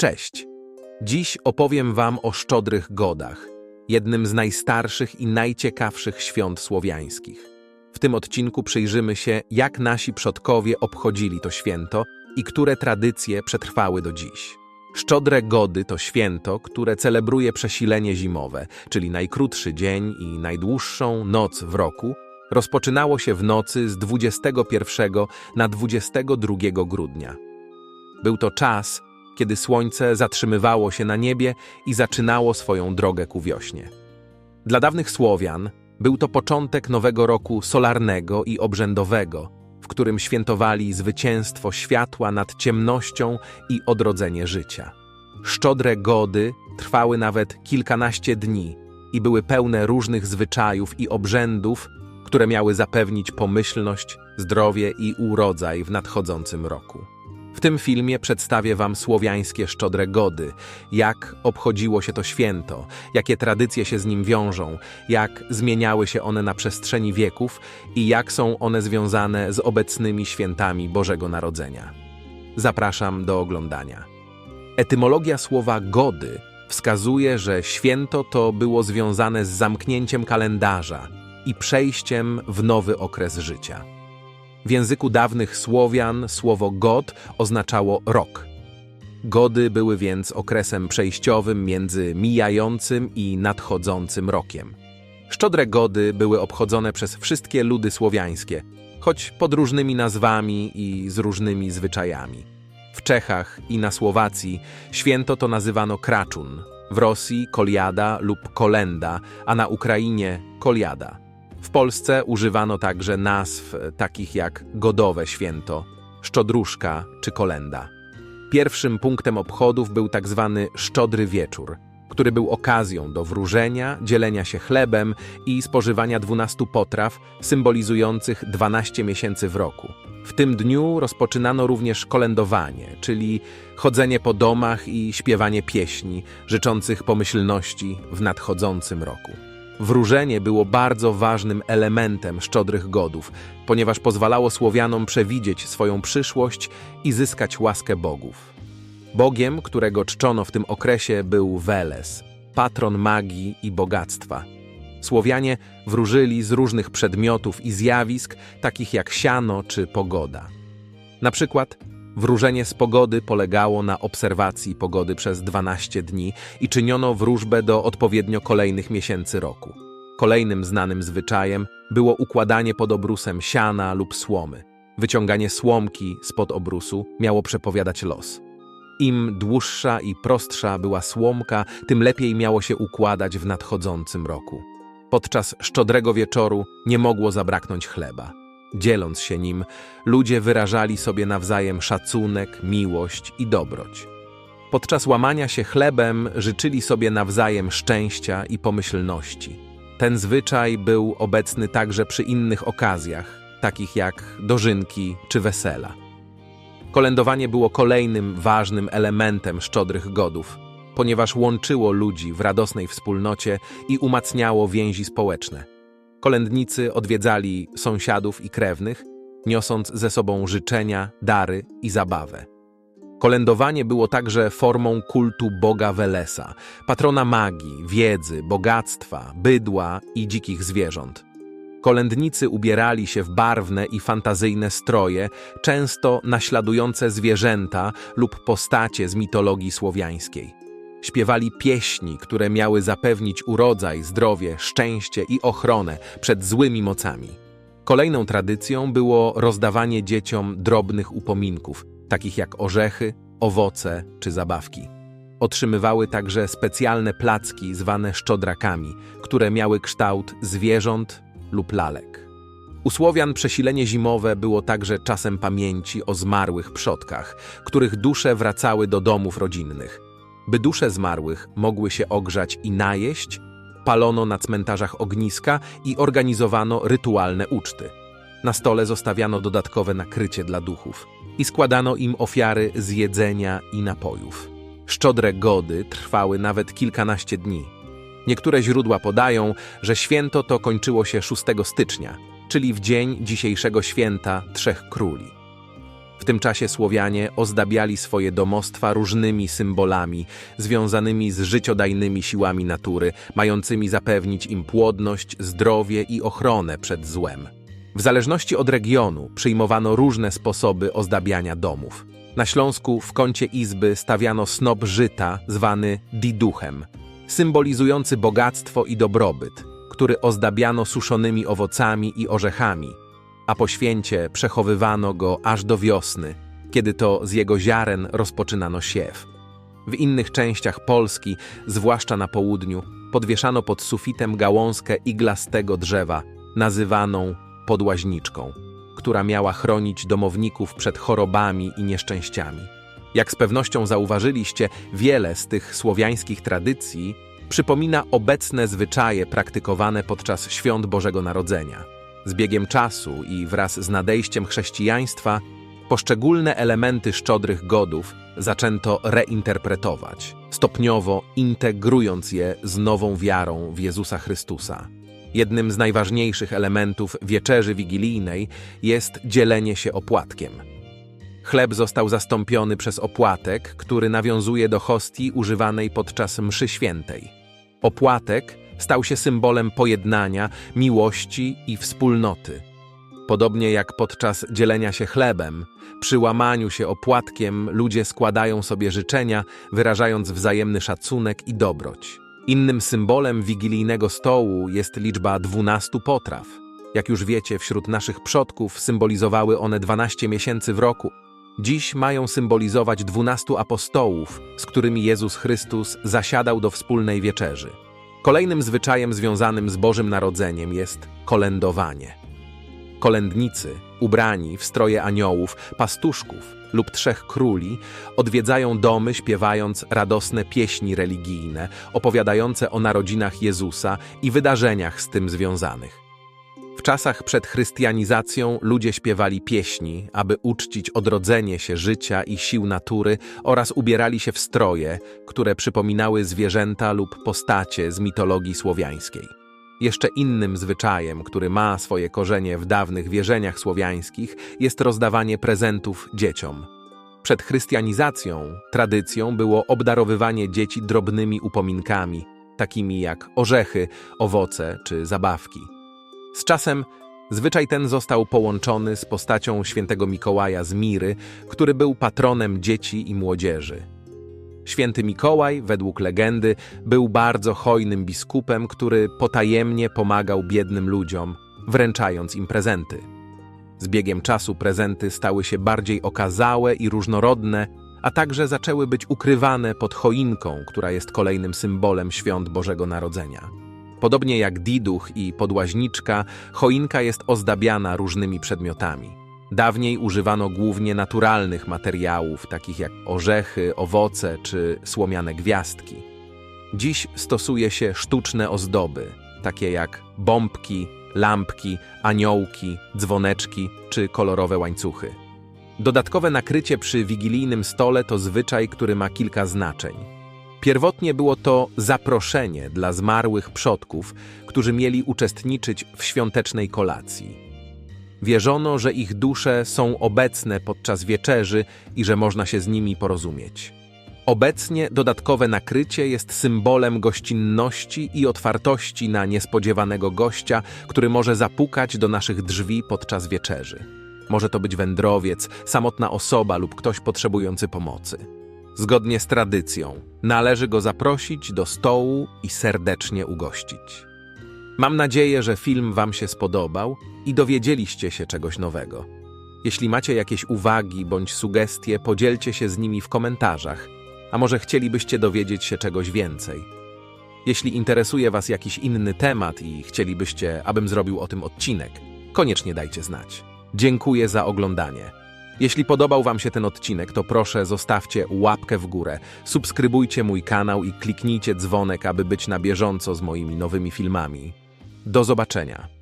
Cześć! Dziś opowiem Wam o Szczodrych Godach, jednym z najstarszych i najciekawszych świąt słowiańskich. W tym odcinku przyjrzymy się, jak nasi przodkowie obchodzili to święto i które tradycje przetrwały do dziś. Szczodre Gody to święto, które celebruje przesilenie zimowe, czyli najkrótszy dzień i najdłuższą noc w roku, rozpoczynało się w nocy z 21 na 22 grudnia. Był to czas, kiedy słońce zatrzymywało się na niebie i zaczynało swoją drogę ku wiośnie. Dla dawnych Słowian był to początek nowego roku solarnego i obrzędowego, w którym świętowali zwycięstwo światła nad ciemnością i odrodzenie życia. Szczodre gody trwały nawet kilkanaście dni i były pełne różnych zwyczajów i obrzędów, które miały zapewnić pomyślność, zdrowie i urodzaj w nadchodzącym roku. W tym filmie przedstawię Wam słowiańskie szczodre gody, jak obchodziło się to święto, jakie tradycje się z nim wiążą, jak zmieniały się one na przestrzeni wieków i jak są one związane z obecnymi świętami Bożego Narodzenia. Zapraszam do oglądania. Etymologia słowa gody wskazuje, że święto to było związane z zamknięciem kalendarza i przejściem w nowy okres życia. W języku dawnych Słowian słowo god oznaczało rok. Gody były więc okresem przejściowym między mijającym i nadchodzącym rokiem. Szczodre gody były obchodzone przez wszystkie ludy słowiańskie, choć pod różnymi nazwami i z różnymi zwyczajami. W Czechach i na Słowacji święto to nazywano kraczun, w Rosji koliada lub kolenda, a na Ukrainie koliada. W Polsce używano także nazw takich jak Godowe Święto, Szczodruszka czy Kolenda. Pierwszym punktem obchodów był tak zwany Szczodry Wieczór, który był okazją do wróżenia, dzielenia się chlebem i spożywania 12 potraw symbolizujących 12 miesięcy w roku. W tym dniu rozpoczynano również kolędowanie, czyli chodzenie po domach i śpiewanie pieśni życzących pomyślności w nadchodzącym roku. Wróżenie było bardzo ważnym elementem szczodrych godów, ponieważ pozwalało Słowianom przewidzieć swoją przyszłość i zyskać łaskę bogów. Bogiem, którego czczono w tym okresie, był Weles, patron magii i bogactwa. Słowianie wróżyli z różnych przedmiotów i zjawisk, takich jak siano czy pogoda. Na przykład Wróżenie z pogody polegało na obserwacji pogody przez 12 dni i czyniono wróżbę do odpowiednio kolejnych miesięcy roku. Kolejnym znanym zwyczajem było układanie pod obrusem siana lub słomy. Wyciąganie słomki spod obrusu miało przepowiadać los. Im dłuższa i prostsza była słomka, tym lepiej miało się układać w nadchodzącym roku. Podczas szczodrego wieczoru nie mogło zabraknąć chleba. Dzieląc się nim, ludzie wyrażali sobie nawzajem szacunek, miłość i dobroć. Podczas łamania się chlebem życzyli sobie nawzajem szczęścia i pomyślności. Ten zwyczaj był obecny także przy innych okazjach, takich jak dożynki czy wesela. Kolędowanie było kolejnym ważnym elementem szczodrych godów, ponieważ łączyło ludzi w radosnej wspólnocie i umacniało więzi społeczne. Kolędnicy odwiedzali sąsiadów i krewnych, niosąc ze sobą życzenia, dary i zabawę. Kolędowanie było także formą kultu Boga Welesa, patrona magii, wiedzy, bogactwa, bydła i dzikich zwierząt. Kolędnicy ubierali się w barwne i fantazyjne stroje, często naśladujące zwierzęta lub postacie z mitologii słowiańskiej. Śpiewali pieśni, które miały zapewnić urodzaj, zdrowie, szczęście i ochronę przed złymi mocami. Kolejną tradycją było rozdawanie dzieciom drobnych upominków, takich jak orzechy, owoce czy zabawki. Otrzymywały także specjalne placki zwane szczodrakami, które miały kształt zwierząt lub lalek. U Słowian przesilenie zimowe było także czasem pamięci o zmarłych przodkach, których dusze wracały do domów rodzinnych – by dusze zmarłych mogły się ogrzać i najeść, palono na cmentarzach ogniska i organizowano rytualne uczty. Na stole zostawiano dodatkowe nakrycie dla duchów i składano im ofiary z jedzenia i napojów. Szczodre gody trwały nawet kilkanaście dni. Niektóre źródła podają, że święto to kończyło się 6 stycznia, czyli w dzień dzisiejszego święta Trzech Króli. Tym czasie Słowianie ozdabiali swoje domostwa różnymi symbolami związanymi z życiodajnymi siłami natury, mającymi zapewnić im płodność, zdrowie i ochronę przed złem. W zależności od regionu przyjmowano różne sposoby ozdabiania domów. Na Śląsku w kącie izby stawiano snop żyta zwany diduchem, symbolizujący bogactwo i dobrobyt, który ozdabiano suszonymi owocami i orzechami, a po święcie przechowywano go aż do wiosny, kiedy to z jego ziaren rozpoczynano siew. W innych częściach Polski, zwłaszcza na południu, podwieszano pod sufitem gałązkę iglastego drzewa, nazywaną podłaźniczką, która miała chronić domowników przed chorobami i nieszczęściami. Jak z pewnością zauważyliście, wiele z tych słowiańskich tradycji przypomina obecne zwyczaje praktykowane podczas świąt Bożego Narodzenia. Z biegiem czasu i wraz z nadejściem chrześcijaństwa poszczególne elementy szczodrych godów zaczęto reinterpretować, stopniowo integrując je z nową wiarą w Jezusa Chrystusa. Jednym z najważniejszych elementów wieczerzy wigilijnej jest dzielenie się opłatkiem. Chleb został zastąpiony przez opłatek, który nawiązuje do hostii używanej podczas mszy świętej. Opłatek stał się symbolem pojednania, miłości i wspólnoty. Podobnie jak podczas dzielenia się chlebem, przy łamaniu się opłatkiem ludzie składają sobie życzenia, wyrażając wzajemny szacunek i dobroć. Innym symbolem wigilijnego stołu jest liczba 12 potraw. Jak już wiecie, wśród naszych przodków symbolizowały one 12 miesięcy w roku. Dziś mają symbolizować 12 apostołów, z którymi Jezus Chrystus zasiadał do wspólnej wieczerzy. Kolejnym zwyczajem związanym z Bożym Narodzeniem jest kolędowanie. Kolędnicy, ubrani w stroje aniołów, pastuszków lub trzech króli, odwiedzają domy śpiewając radosne pieśni religijne, opowiadające o narodzinach Jezusa i wydarzeniach z tym związanych. W czasach przed chrystianizacją ludzie śpiewali pieśni, aby uczcić odrodzenie się życia i sił natury oraz ubierali się w stroje, które przypominały zwierzęta lub postacie z mitologii słowiańskiej. Jeszcze innym zwyczajem, który ma swoje korzenie w dawnych wierzeniach słowiańskich, jest rozdawanie prezentów dzieciom. Przed chrystianizacją tradycją było obdarowywanie dzieci drobnymi upominkami, takimi jak orzechy, owoce czy zabawki. Z czasem zwyczaj ten został połączony z postacią świętego Mikołaja z Miry, który był patronem dzieci i młodzieży. Święty Mikołaj, według legendy, był bardzo hojnym biskupem, który potajemnie pomagał biednym ludziom, wręczając im prezenty. Z biegiem czasu prezenty stały się bardziej okazałe i różnorodne, a także zaczęły być ukrywane pod choinką, która jest kolejnym symbolem świąt Bożego Narodzenia. Podobnie jak diduch i podłaźniczka, choinka jest ozdabiana różnymi przedmiotami. Dawniej używano głównie naturalnych materiałów, takich jak orzechy, owoce czy słomiane gwiazdki. Dziś stosuje się sztuczne ozdoby, takie jak bombki, lampki, aniołki, dzwoneczki czy kolorowe łańcuchy. Dodatkowe nakrycie przy wigilijnym stole to zwyczaj, który ma kilka znaczeń. Pierwotnie było to zaproszenie dla zmarłych przodków, którzy mieli uczestniczyć w świątecznej kolacji. Wierzono, że ich dusze są obecne podczas wieczerzy i że można się z nimi porozumieć. Obecnie dodatkowe nakrycie jest symbolem gościnności i otwartości na niespodziewanego gościa, który może zapukać do naszych drzwi podczas wieczerzy. Może to być wędrowiec, samotna osoba lub ktoś potrzebujący pomocy. Zgodnie z tradycją, należy go zaprosić do stołu i serdecznie ugościć. Mam nadzieję, że film Wam się spodobał i dowiedzieliście się czegoś nowego. Jeśli macie jakieś uwagi bądź sugestie, podzielcie się z nimi w komentarzach, a może chcielibyście dowiedzieć się czegoś więcej. Jeśli interesuje Was jakiś inny temat i chcielibyście, abym zrobił o tym odcinek, koniecznie dajcie znać. Dziękuję za oglądanie. Jeśli podobał Wam się ten odcinek, to proszę zostawcie łapkę w górę, subskrybujcie mój kanał i kliknijcie dzwonek, aby być na bieżąco z moimi nowymi filmami. Do zobaczenia.